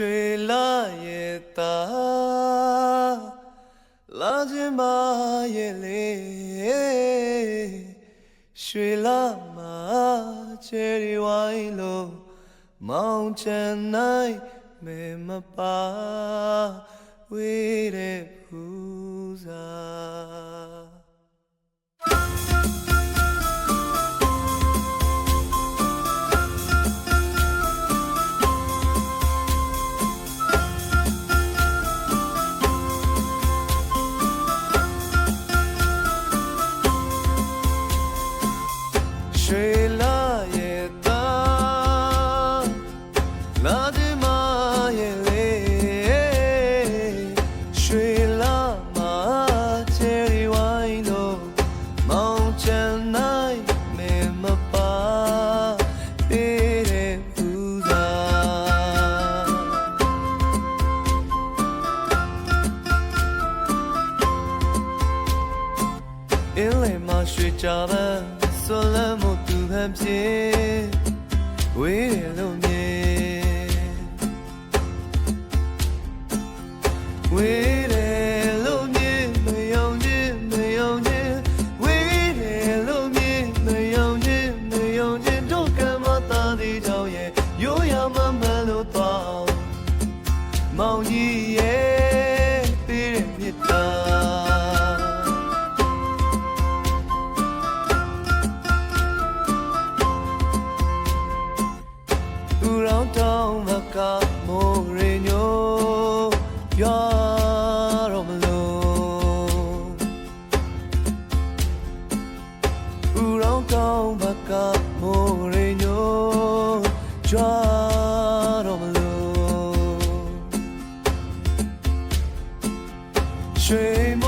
ရွှေလာရဲ့တာလာခြင်းမရဲ့လေရွှေလာမှာချယ်ရီဝိုင်းလို့မောင်ချန်နိုင်မေမပါဝေးတဲ့ဖူးစာ အင်းလေမရွှေကြပန်းဆွလမ်းမှုသူဟန်ပြေဝေးတယ်လို့ ရဲ့ရိုးရမမလို့တော့မောင်ကြီးရဲ့ပေးတဲ့မြတ်တာသူရောင်းတောင်းမကမိုးရညိုရွာ င်းတောင်းမကမိုးရညိုရွာတော့မလို့ရွှေမို